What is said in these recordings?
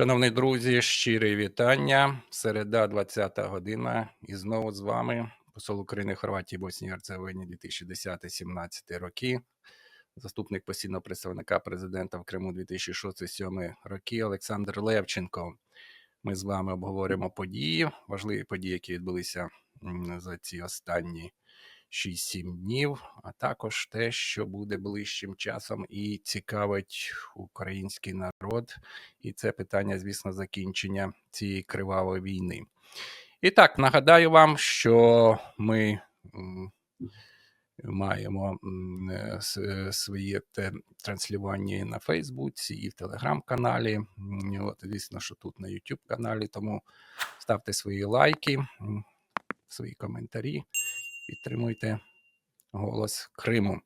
Шановні друзі, щирі вітання. Середа, 20 година. І знову з вами посол України Хорватії Боснії Герцеговині 2010-17 роки. Заступник постійного представника президента в Криму 2006-2007 роки Олександр Левченко. Ми з вами обговоримо події, важливі події, які відбулися за ці останні 6-7 днів, а також те, що буде ближчим часом і цікавить український народ. І це питання, звісно, закінчення цієї кривавої війни. І так, нагадаю вам, що ми маємо е, своє транслювання на Фейсбуці і в Телеграм-каналі. От, звісно, що тут на YouTube каналі. Тому ставте свої лайки, свої коментарі, підтримуйте голос Криму.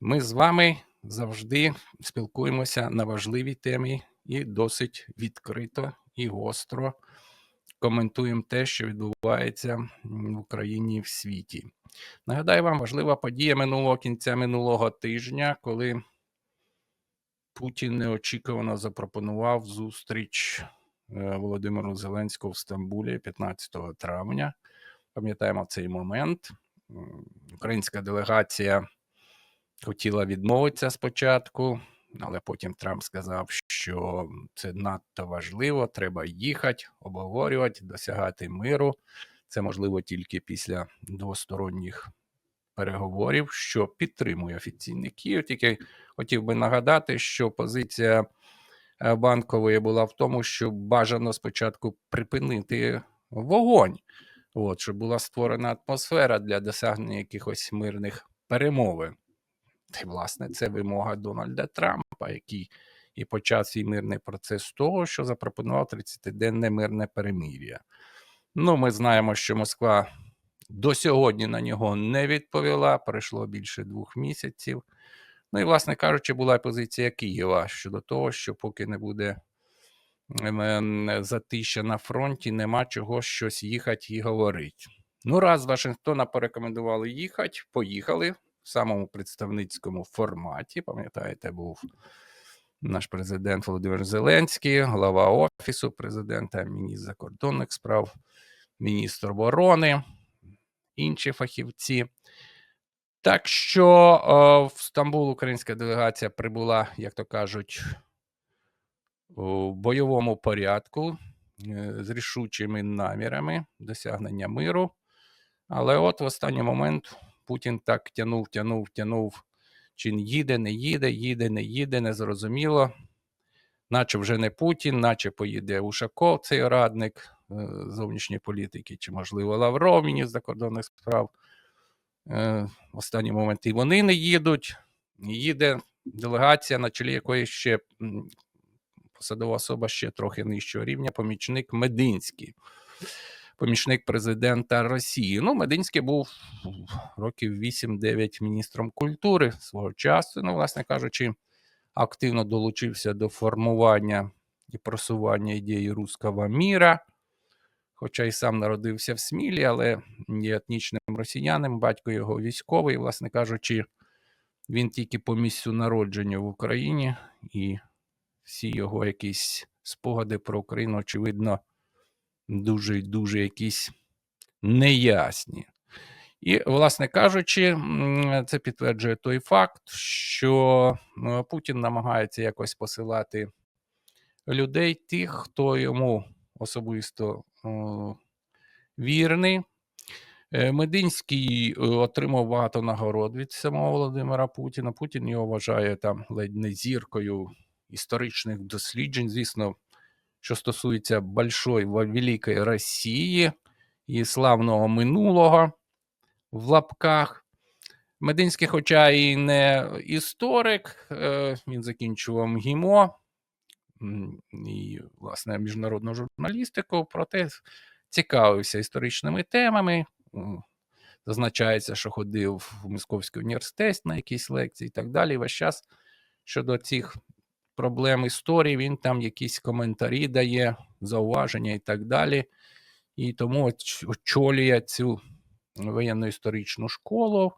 Ми з вами завжди спілкуємося на важливі темі і досить відкрито і гостро коментуємо те, що відбувається в Україні і в світі. Нагадаю вам, важлива подія минулого кінця минулого тижня, коли Путін неочікувано запропонував зустріч е, Володимиру Зеленського в Стамбулі 15 травня. Пам'ятаємо цей момент. М, Українська делегація хотіла відмовитися спочатку, але потім Трамп сказав, що це надто важливо, треба їхати, обговорювати, досягати миру. Це можливо тільки після двосторонніх переговорів, що підтримує офіційний Київ. Тільки хотів би нагадати, що позиція е, банкової була в тому, що бажано спочатку припинити вогонь, от, щоб була створена атмосфера для досягнення якихось мирних перемовин. Та й, власне, це вимога Дональда Трампа, який і почав свій мирний процес з того, що запропонував 30-денне мирне перемир'я. Ну, ми знаємо, що Москва до сьогодні на нього не відповіла, пройшло більше двох місяців. Ну і, власне кажучи, була позиція Києва щодо того, що поки не буде затища на фронті, нема чого щось їхати і говорити. Ну, раз Вашингтона порекомендували їхати, поїхали в самому представницькому форматі. Пам'ятаєте, був наш президент Володимир Зеленський, глава Офісу президента, міністр закордонних справ, міністр оборони, інші фахівці. Так що е, в Стамбул українська делегація прибула, як то кажуть, у бойовому порядку е, з рішучими намірами досягнення миру. Але от в останній момент Путін так тянув, тянув, тянув. Чи їде, не їде, їде, не їде, незрозуміло. Наче вже не Путін, наче поїде Ушаков, цей радник е, зовнішньої політики, чи, можливо, Лавров, міністр закордонних справ. Е, В останній момент і вони не їдуть. Їде делегація, на чолі якої ще посадова особа ще трохи нижчого рівня, помічник Мединський, помічник президента Росії. Ну, Мединський був років 8-9 міністром культури свого часу. Ну, власне кажучи, активно долучився до формування і просування ідеї руського міра. Хоча й сам народився в Смілі, але є етнічним росіянин, батько його військовий, власне кажучи, він тільки по місцю народження в Україні, і всі його якісь спогади про Україну, очевидно, дуже дуже якісь неясні. І, власне кажучи, це підтверджує той факт, що Путін намагається якось посилати людей, тих, хто йому особисто вірний. Е, Мединський е, отримав багато нагород від самого Володимира Путіна. Путін його вважає там ледь не зіркою історичних досліджень. Звісно, що стосується большої великої Росії і славного минулого в лапках. Мединський, хоча і не історик, е, він закінчував МГІМО і, власне, міжнародну журналістику, проте цікавився історичними темами. Зазначається, що ходив в Московський університет на якісь лекції і так далі. Весь час щодо цих проблем історії він там якісь коментарі дає, зауваження і так далі. І тому очолює цю воєнно-історичну школу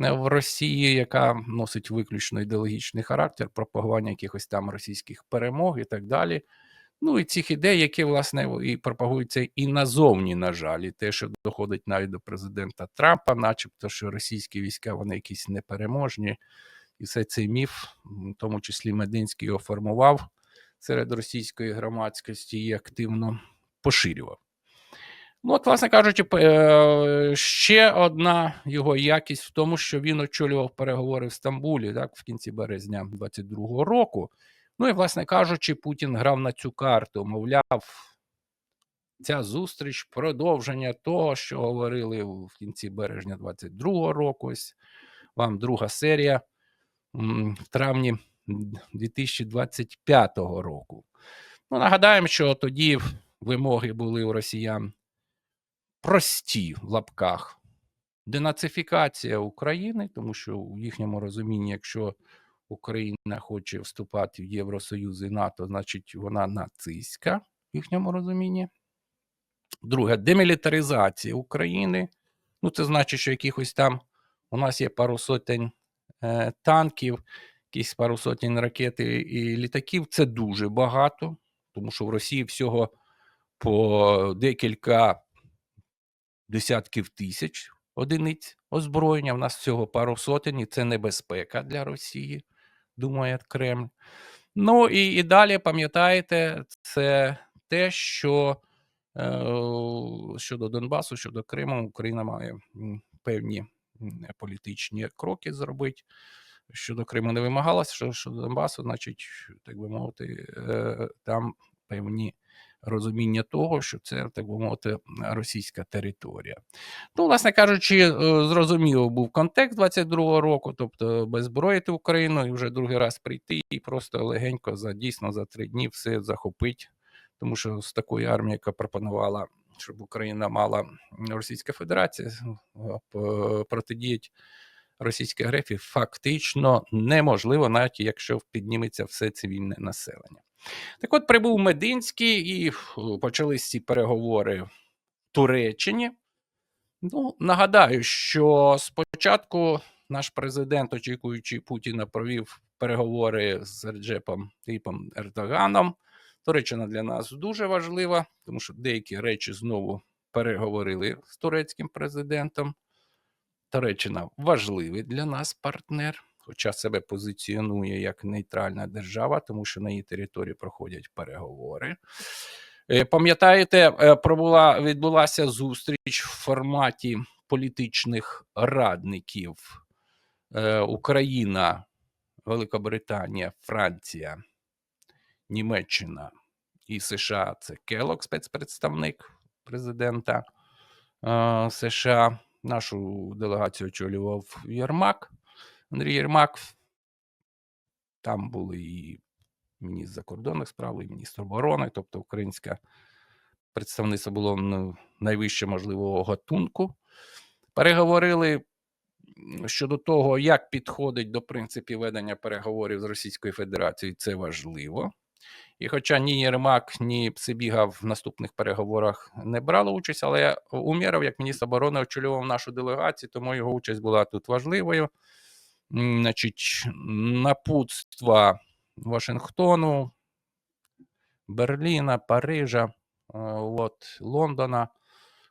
е, в Росії, яка носить виключно ідеологічний характер, пропагування якихось там російських перемог і так далі. Ну і цих ідей, які, власне, і пропагуються і назовні, на жаль, і те, що доходить навіть до президента Трампа, начебто, що російські війська вони якісь непереможні. І все цей міф, в тому числі Мединський його формував серед російської громадськості і активно поширював. Ну, от, власне кажучи, е, ще одна його якість в тому, що він очолював переговори в Стамбулі так, в кінці березня 22-го року. Ну і, власне кажучи, Путін грав на цю карту. Мовляв, ця зустріч продовження того, що говорили в кінці березня 22-го року. Ось вам друга серія в травні 2025 року. Ну, нагадаємо, що тоді вимоги були у росіян прості в лапках. Денацифікація України, тому що у їхньому розумінні, якщо Україна хоче вступати в Євросоюз і НАТО, значить вона нацистська в їхньому розумінні. Друге, демілітаризація України. Ну, це значить, що якихось там у нас є пару сотень танків, якісь пару сотень ракет і літаків. Це дуже багато, тому що в Росії всього по декілька десятків тисяч одиниць озброєння. У нас всього пару сотень, і це небезпека для Росії, думає Кремль. Ну і, і далі пам'ятаєте, це те, що е, щодо Донбасу, щодо Криму, Україна має певні політичні кроки зробити. Щодо Криму не вимагалося, що щодо Донбасу, значить, так би мовити, е, там певні розуміння того, що це, так би мовити, російська територія. Ну, власне кажучи, е, зрозуміло був контекст 22-го року, тобто беззброїти Україну і вже другий раз прийти і просто легенько за дійсно за три дні все захопити. Тому що з такої армії, яка пропонувала, щоб Україна мала Російська Федерація протидіяти російській агресії, фактично неможливо, навіть якщо підніметься все цивільне населення. Так от прибув Мединський і почались ці переговори в Туреччині. Ну, Нагадаю, що спочатку наш президент, очікуючи Путіна, провів переговори з Реджепом Типом Ердоганом. Туреччина для нас дуже важлива, тому що деякі речі знову переговорили з турецьким президентом. Туреччина важливий для нас партнер хоча себе позиціонує як нейтральна держава, тому що на її території проходять переговори. Е, пам'ятаєте, е, пробула відбулася зустріч в форматі політичних радників е, Україна, Великобританія, Франція, Німеччина і США. Це Келок, спецпредставник президента США. Нашу делегацію очолював Єрмак. Андрій Єрмак. Там були і міністр закордонних справ, і міністр оборони, тобто українське представництво було найвище можливого гатунку. Переговорили щодо того, як підходить до принципів ведення переговорів з Російською Федерацією, це важливо. І хоча ні Єрмак, ні Псибіга в наступних переговорах не брали участь, але Умєров, як міністр оборони, очолював нашу делегацію, тому його участь була тут важливою значить, напутства Вашингтону, Берліна, Парижа, е, от, Лондона.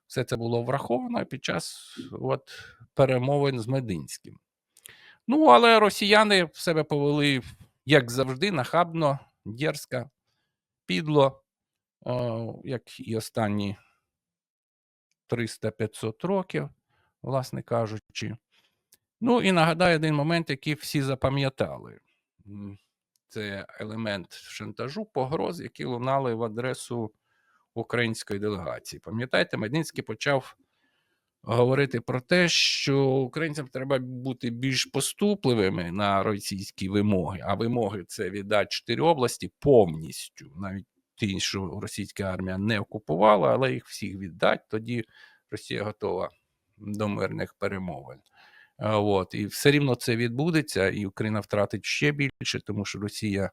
Все це було враховано під час от, перемовин з Мединським. Ну, але росіяни в себе повели, як завжди, нахабно, дерзко, підло, як і останні 300-500 років, власне кажучи. Ну і нагадаю один момент, який всі запам'ятали. Це елемент шантажу, погроз, які лунали в адресу української делегації. Пам'ятаєте, Мединський почав говорити про те, що українцям треба бути більш поступливими на російські вимоги, а вимоги це віддати чотири області повністю, навіть ті, що російська армія не окупувала, але їх всіх віддати, тоді Росія готова до мирних перемовин. От, І все рівно це відбудеться, і Україна втратить ще більше, тому що Росія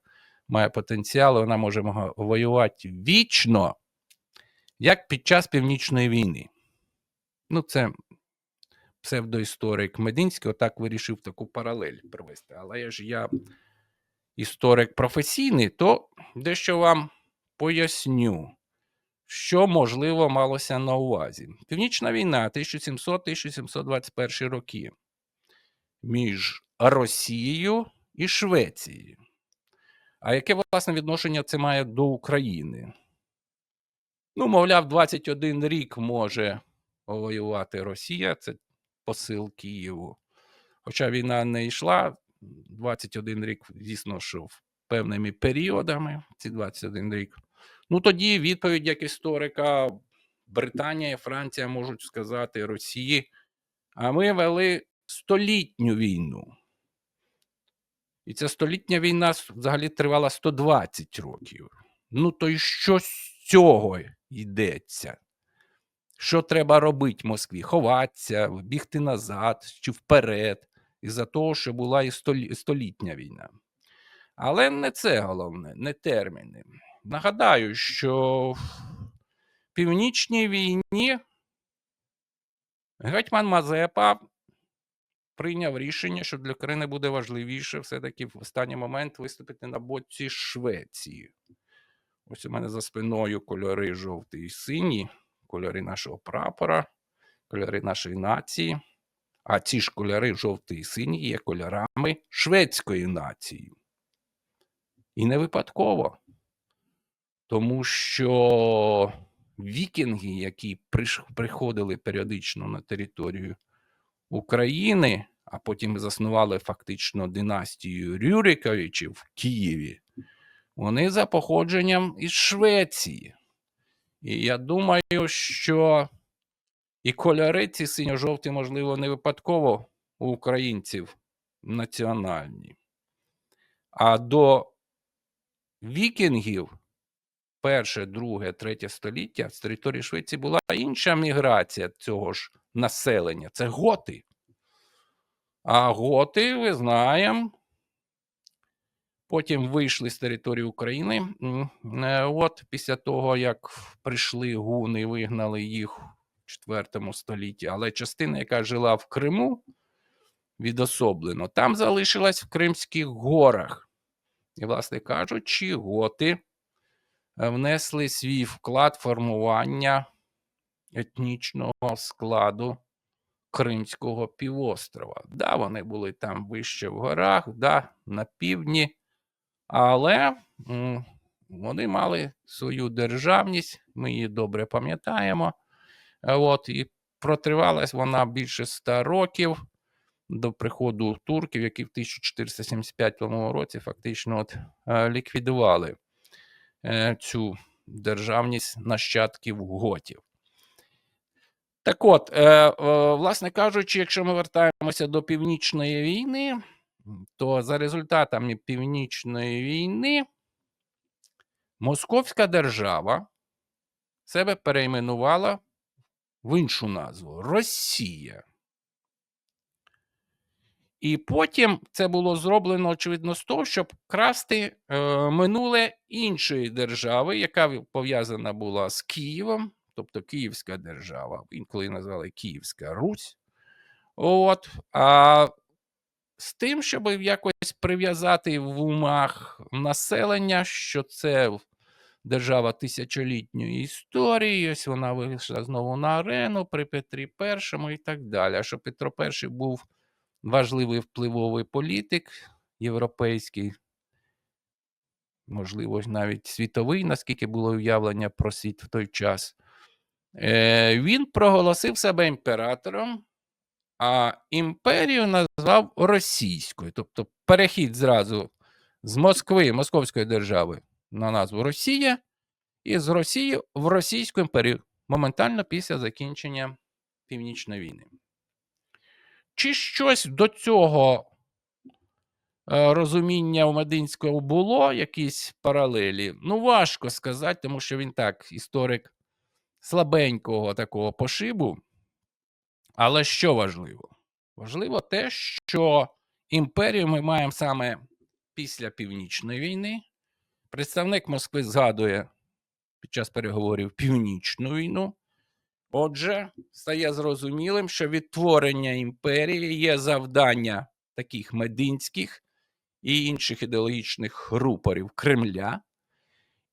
має потенціал, вона може воювати вічно, як під час Північної війни. Ну, це псевдоісторик Мединський отак вирішив таку паралель привести. Але ж я історик професійний, то дещо вам поясню, що можливо малося на увазі. Північна війна 1700-1721 роки між Росією і Швецією. А яке власне відношення це має до України? Ну, мовляв, 21 рік може воювати Росія, це посил Києву. Хоча війна не йшла, 21 рік, звісно, йшов певними періодами, ці 21 рік. Ну, тоді відповідь як історика Британія і Франція можуть сказати Росії, а ми вели столітню війну. І ця столітня війна взагалі тривала 120 років. Ну, то й що з цього йдеться? Що треба робити Москві? Ховатися, бігти назад чи вперед, із-за того, що була і столітня війна. Але не це головне, не терміни. Нагадаю, що в Північній війні гетьман Мазепа прийняв рішення, що для України буде важливіше все-таки в останній момент виступити на боці Швеції. Ось у мене за спиною кольори жовтий і синій, кольори нашого прапора, кольори нашої нації. А ці ж кольори жовтий і синій є кольорами шведської нації. І не випадково. Тому що вікінги, які приходили періодично на територію України, а потім заснували фактично династію Рюриковичів в Києві, вони за походженням із Швеції. І я думаю, що і кольори ці синьо-жовті, можливо, не випадково у українців національні. А до вікінгів перше, друге, третє століття з території Швеції була інша міграція цього ж населення. Це готи. А готи, ви знаємо, потім вийшли з території України. Е, От після того, як прийшли гуни, вигнали їх в IV столітті, але частина, яка жила в Криму, відособлено, там залишилась в Кримських горах. І, власне кажучи, готи е, внесли свій вклад формування етнічного складу Кримського півострова. Да, вони були там вище в горах, да, на півдні, але вони мали свою державність, ми її добре пам'ятаємо. От, і протривалась вона більше ста років до приходу турків, які в 1475 році фактично от, е, ліквідували е, цю державність нащадків готів. Так от, е, власне кажучи, якщо ми вертаємося до Північної війни, то за результатами Північної війни Московська держава себе перейменувала в іншу назву Росія. І потім це було зроблено, очевидно, з того, щоб красти е, минуле іншої держави, яка пов'язана була з Києвом, тобто Київська держава, інколи називали Київська Русь. От, а з тим, щоб якось прив'язати в умах населення, що це держава тисячолітньої історії, ось вона вийшла знову на арену при Петрі І і так далі. А що Петро І був важливий впливовий політик європейський, можливо, навіть світовий, наскільки було уявлення про світ в той час. Е, він проголосив себе імператором, а імперію назвав російською. Тобто перехід зразу з Москви, Московської держави на назву Росія, і з Росії в Російську імперію моментально після закінчення Північної війни. Чи щось до цього е, розуміння у Мединського було, якісь паралелі? Ну, важко сказати, тому що він так, історик слабенького такого пошибу. Але що важливо? Важливо те, що імперію ми маємо саме після Північної війни. Представник Москви згадує під час переговорів Північну війну. Отже, стає зрозумілим, що відтворення імперії є завдання таких мединських і інших ідеологічних рупорів Кремля.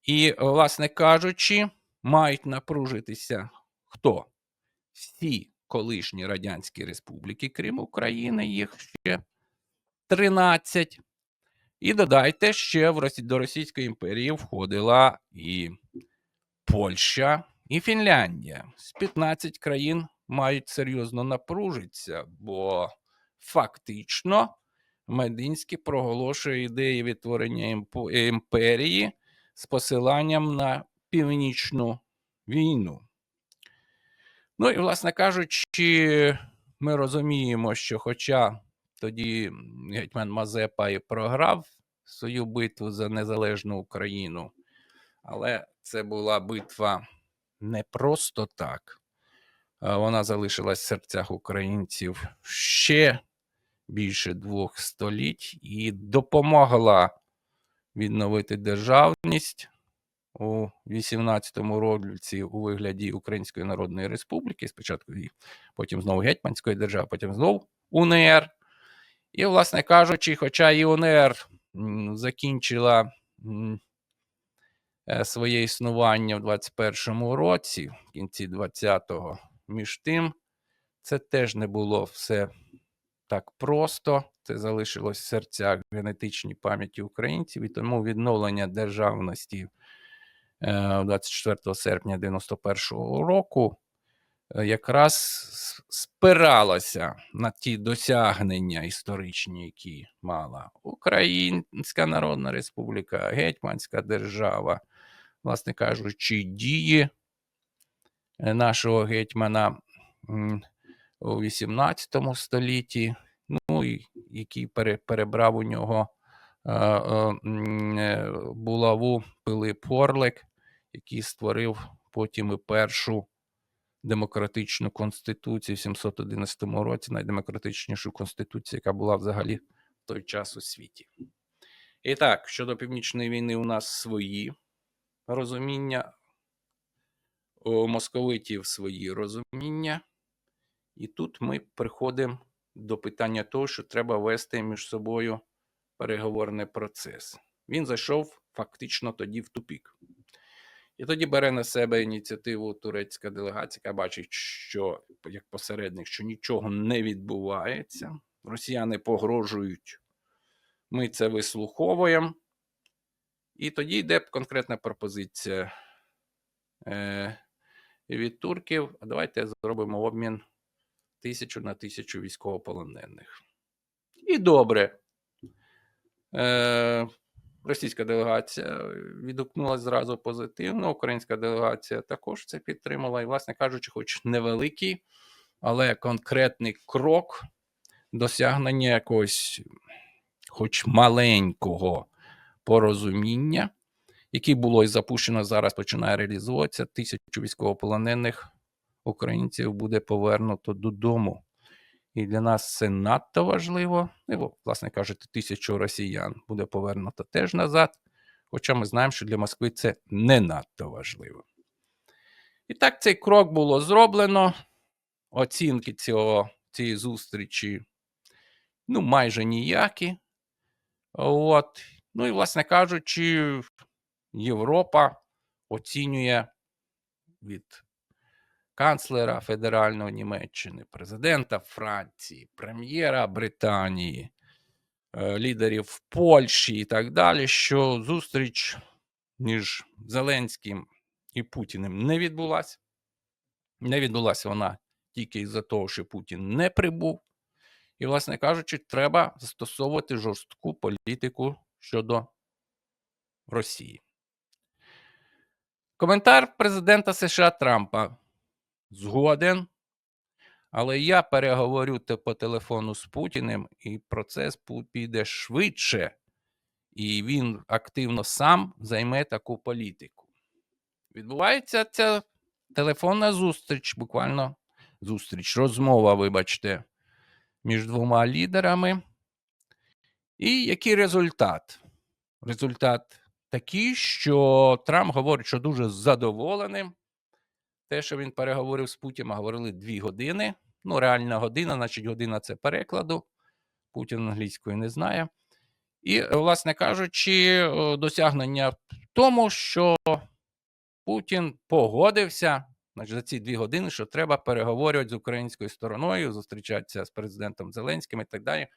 І, власне кажучи, мають напружитися хто? Всі колишні радянські республіки, крім України, їх ще 13. І додайте, ще в Росі... до Російської імперії входила і Польща, і Фінляндія. З 15 країн мають серйозно напружитися, бо фактично Мединський проголошує ідеї відтворення імпо- імперії з посиланням на північну війну. Ну і, власне кажучи, ми розуміємо, що хоча тоді гетьман Мазепа і програв свою битву за незалежну Україну, але це була битва не просто так. Вона залишилась в серцях українців ще більше двох століть і допомогла відновити державність у 18-му році у вигляді Української Народної Республіки, спочатку і потім знову Гетьманської держави, потім знову УНР. І, власне кажучи, хоча і УНР закінчила е, своє існування в 21-му році, в кінці 20-го, між тим, це теж не було все так просто. Це залишилось в серцях генетичній пам'яті українців, і тому відновлення державності 24 серпня 91-го року е, якраз с- спиралося на ті досягнення історичні, які мала Українська Народна Республіка, Гетьманська держава, власне кажучи, дії е, нашого гетьмана у 18 столітті, ну і який перебрав у нього е, е, е, булаву Пилип Орлик, який створив потім і першу демократичну конституцію в 711 році, найдемократичнішу конституцію, яка була взагалі в той час у світі. І так, щодо Північної війни, у нас свої розуміння, у московитів свої розуміння. І тут ми приходимо до питання того, що треба вести між собою переговорний процес. Він зайшов фактично тоді в тупік. І тоді бере на себе ініціативу турецька делегація, яка бачить, що як посередник, що нічого не відбувається. Росіяни погрожують, ми це вислуховуємо. І тоді йде конкретна пропозиція е, від турків. Давайте зробимо обмін тисячу на тисячу військовополонених. І добре. Е, російська делегація відгукнулася зразу позитивно. Українська делегація також це підтримала. І, власне кажучи, хоч невеликий, але конкретний крок досягнення якогось, хоч маленького порозуміння, який було і запущено зараз, починає реалізовуватися. Тисячу військовополонених українців буде повернуто додому. І для нас це надто важливо. І, власне кажучи, тисячу росіян буде повернуто теж назад. Хоча ми знаємо, що для Москви це не надто важливо. І так цей крок було зроблено. Оцінки цього, цієї зустрічі ну, майже ніякі. От. Ну і, власне кажучи, Європа оцінює від канцлера федеральної Німеччини, президента Франції, прем'єра Британії, е, лідерів Польщі і так далі, що зустріч між Зеленським і Путіним не відбулася. Не відбулася вона тільки із-за того, що Путін не прибув. І, власне кажучи, треба застосовувати жорстку політику щодо Росії. Коментар президента США Трампа згоден. Але я переговорю по телефону з Путіним, і процес піде швидше, і він активно сам займе таку політику. Відбувається ця телефонна зустріч, буквально зустріч, розмова, вибачте, між двома лідерами. І який результат? Результат такий, що Трамп говорить, що дуже задоволеним. Те, що він переговорив з Путіним, говорили дві години. Ну, реальна година, значить, година це перекладу. Путін англійської не знає. І, власне кажучи, досягнення в тому, що Путін погодився значить, за ці дві години, що треба переговорювати з українською стороною, зустрічатися з президентом Зеленським і так далі.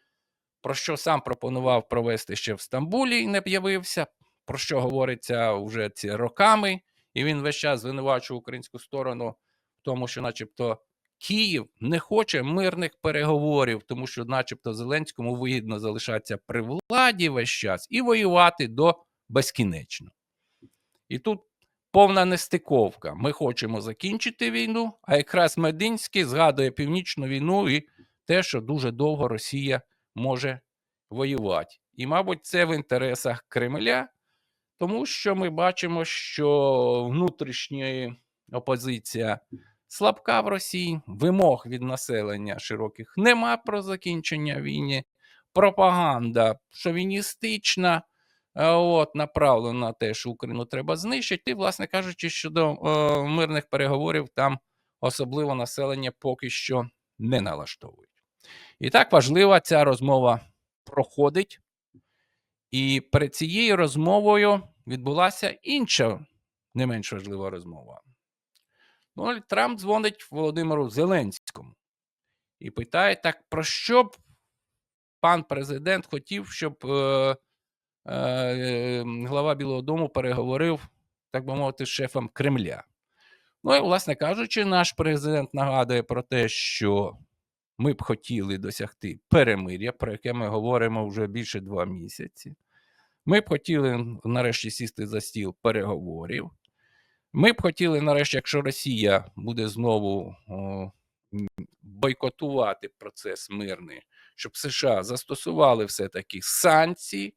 Про що сам пропонував провести ще в Стамбулі і не з'явився, про що говориться вже ці роками, і він весь час звинувачував українську сторону в тому, що, начебто, Київ не хоче мирних переговорів, тому що, начебто, Зеленському вигідно залишатися при владі весь час і воювати до безкінечно. І тут повна нестиковка. Ми хочемо закінчити війну, а якраз Мединський згадує північну війну і те, що дуже довго Росія може воювати. І, мабуть, це в інтересах Кремля, тому що ми бачимо, що внутрішня опозиція слабка в Росії, вимог від населення широких нема про закінчення війни, пропаганда шовіністична, е, от, направлена на те, що Україну треба знищити. І, власне кажучи, щодо е, мирних переговорів, там особливо населення поки що не налаштовують. І так важлива ця розмова проходить. І перед цією розмовою відбулася інша не менш важлива розмова. Дональд Трамп дзвонить Володимиру Зеленському і питає: так, про що б пан президент хотів, щоб е, е, глава Білого Дому переговорив, так би мовити, з шефом Кремля. Ну і, власне кажучи, наш президент нагадує про те, що ми б хотіли досягти перемир'я, про яке ми говоримо вже більше два місяці. Ми б хотіли нарешті сісти за стіл переговорів. Ми б хотіли, нарешті, якщо Росія буде знову о, бойкотувати процес мирний, щоб США застосували все-таки санкції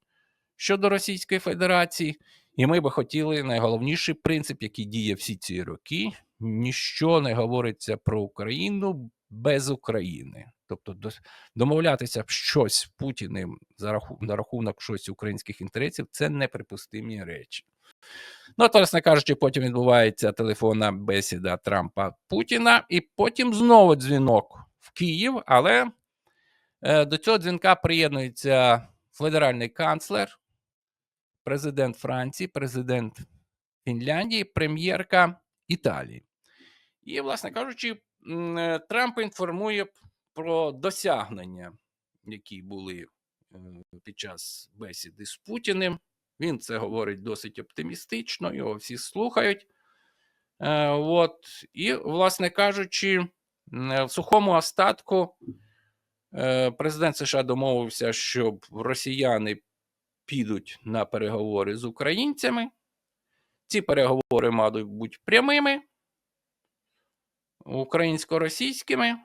щодо Російської Федерації. І ми би хотіли найголовніший принцип, який діє всі ці роки: ніщо не говориться про Україну без України. Тобто домовлятися щось Путіним за раху- на рахунок щось українських інтересів це неприпустимі речі. Ну, власне кажучи, потім відбувається телефонна бесіда Трампа Путіна, і потім знову дзвінок в Київ, але е, до цього дзвінка приєднується федеральний канцлер, президент Франції, президент Фінляндії, прем'єрка Італії. І, власне кажучи, Трамп інформує про досягнення, які були е, під час бесіди з Путіним. Він це говорить досить оптимістично, його всі слухають. Е, от. І, власне кажучи, е, в сухому остатку е, президент США домовився, щоб росіяни підуть на переговори з українцями. Ці переговори мають бути прямими, українсько-російськими,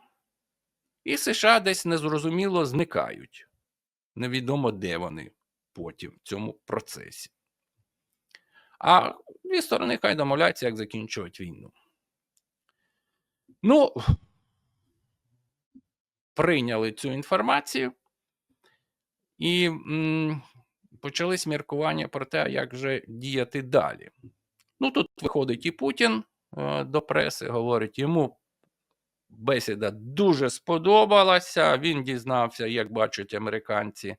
і США десь незрозуміло зникають. Невідомо, де вони потім в цьому процесі. А дві сторони хай домовляються, як закінчувати війну. Ну, прийняли цю інформацію і м, почались міркування про те, як же діяти далі. Ну, тут виходить і Путін до преси, говорить, йому бесіда дуже сподобалася. Він дізнався, як бачать американці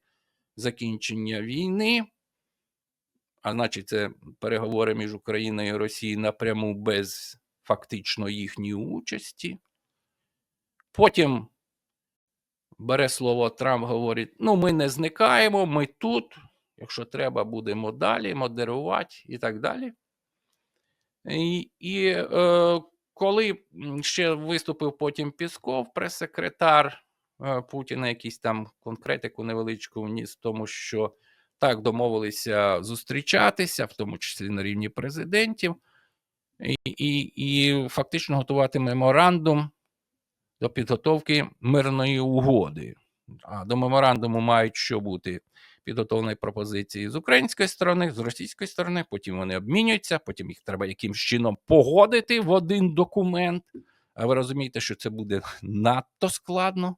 закінчення війни. А значить, це переговори між Україною і Росією напряму без фактично їхньої участі. Потім бере слово Трамп, говорить: ну, ми не зникаємо, ми тут. Якщо треба, будемо далі модерувати і так далі. І, і е, коли ще виступив потім Пісков, прес-секретар е, Путіна, якийсь там конкретику невеличку вніс, тому що так домовилися зустрічатися, в тому числі на рівні президентів, і, і, і фактично готувати меморандум до підготовки мирної угоди. А до меморандуму мають що бути підготовлені пропозиції з української сторони, з російської сторони, потім вони обмінюються, потім їх треба якимсь чином погодити в один документ. А ви розумієте, що це буде надто складно,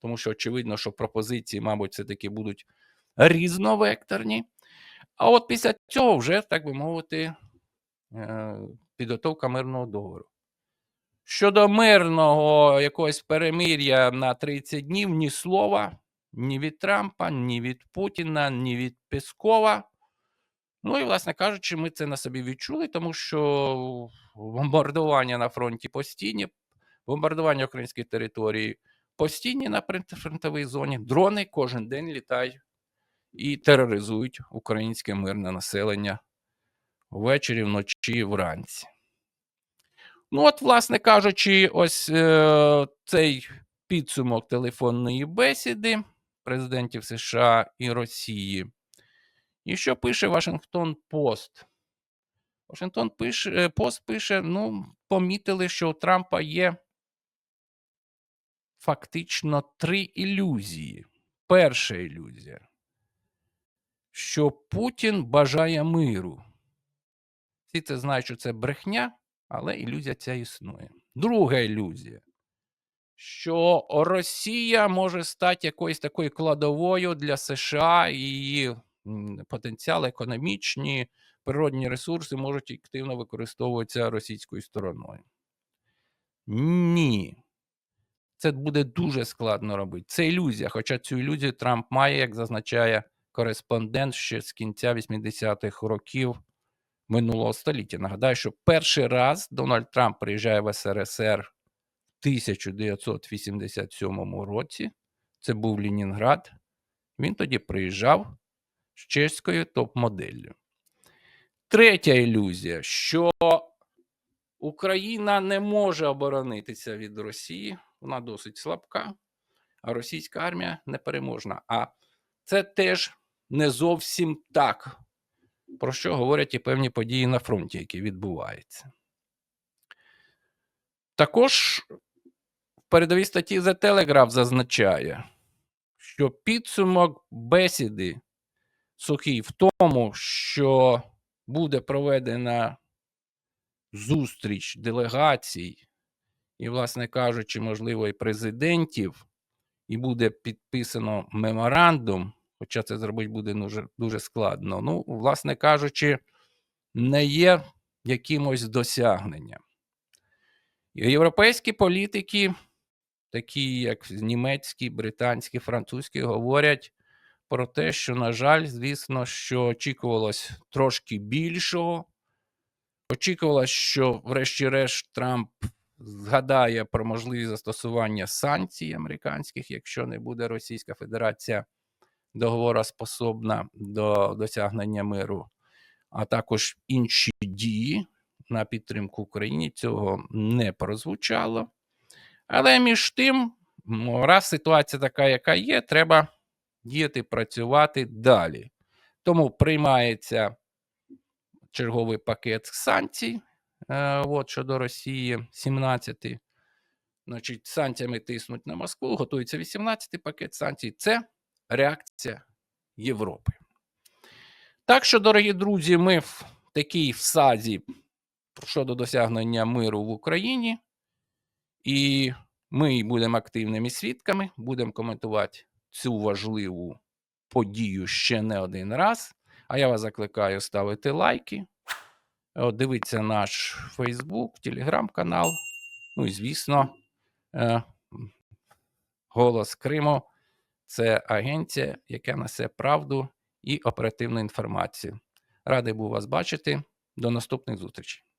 тому що очевидно, що пропозиції, мабуть, все-таки будуть різновекторні. А от після цього вже, так би мовити, е, підготовка мирного договору. Щодо мирного якогось перемир'я на 30 днів, ні слова, ні від Трампа, ні від Путіна, ні від Пескова. Ну і, власне кажучи, ми це на собі відчули, тому що бомбардування на фронті постійні, бомбардування української території постійні на прифронтовій зоні. Дрони кожен день літають і тероризують українське мирне населення ввечері, вночі, вранці. Ну, от, власне кажучи, ось е, цей підсумок телефонної бесіди президентів США і Росії. І що пише Вашингтон Пост? Вашингтон е, Пост пише: ну, помітили, що у Трампа є фактично три ілюзії. Перша ілюзія, що Путін бажає миру. Всі це знають, що це брехня, але ілюзія ця існує. Друга ілюзія, що Росія може стати якоюсь такою кладовою для США і її потенціал економічні, природні ресурси можуть активно використовуватися російською стороною. Ні. Це буде дуже складно робити. Це ілюзія. Хоча цю ілюзію Трамп має, як зазначає кореспондент ще з кінця 80-х років минулого століття. Нагадаю, що перший раз Дональд Трамп приїжджає в СРСР 1987 році. Це був Ленінград. Він тоді приїжджав з чеською топ-моделлю. Третя ілюзія, що Україна не може оборонитися від Росії, вона досить слабка, а російська армія непереможна. А це теж не зовсім так, про що говорять і певні події на фронті, які відбуваються. Також передовій статті The Telegraph зазначає, що підсумок бесіди сухий в тому, що буде проведена зустріч делегацій і, власне кажучи, можливо, і президентів, і буде підписано меморандум, хоча це зробити буде дуже, дуже складно. Ну, власне кажучи, не є якимось досягненням. Європейські політики, такі як німецькі, британські, французькі, говорять про те, що, на жаль, звісно, що очікувалось трошки більшого. Очікувалось, що, врешті-решт, Трамп згадає про можливість застосування санкцій американських, якщо не буде Російська Федерація договороспособна до досягнення миру, а також інші дії на підтримку Україні. Цього не прозвучало. Але між тим, раз ситуація така, яка є, треба діяти, працювати далі. Тому приймається черговий пакет санкцій е, от, щодо Росії 17. Значить, санкціями тиснуть на Москву, готується 18 пакет санкцій. Це реакція Європи. Так що, дорогі друзі, ми в такій всазі щодо досягнення миру в Україні, і ми будемо активними свідками, будемо коментувати цю важливу подію ще не один раз. А я вас закликаю ставити лайки, дивитися наш Фейсбук, телеграм-канал. Ну і, звісно, е, Голос Криму це агенція, яка несе правду і оперативну інформацію. Радий був вас бачити. До наступних зустрічей.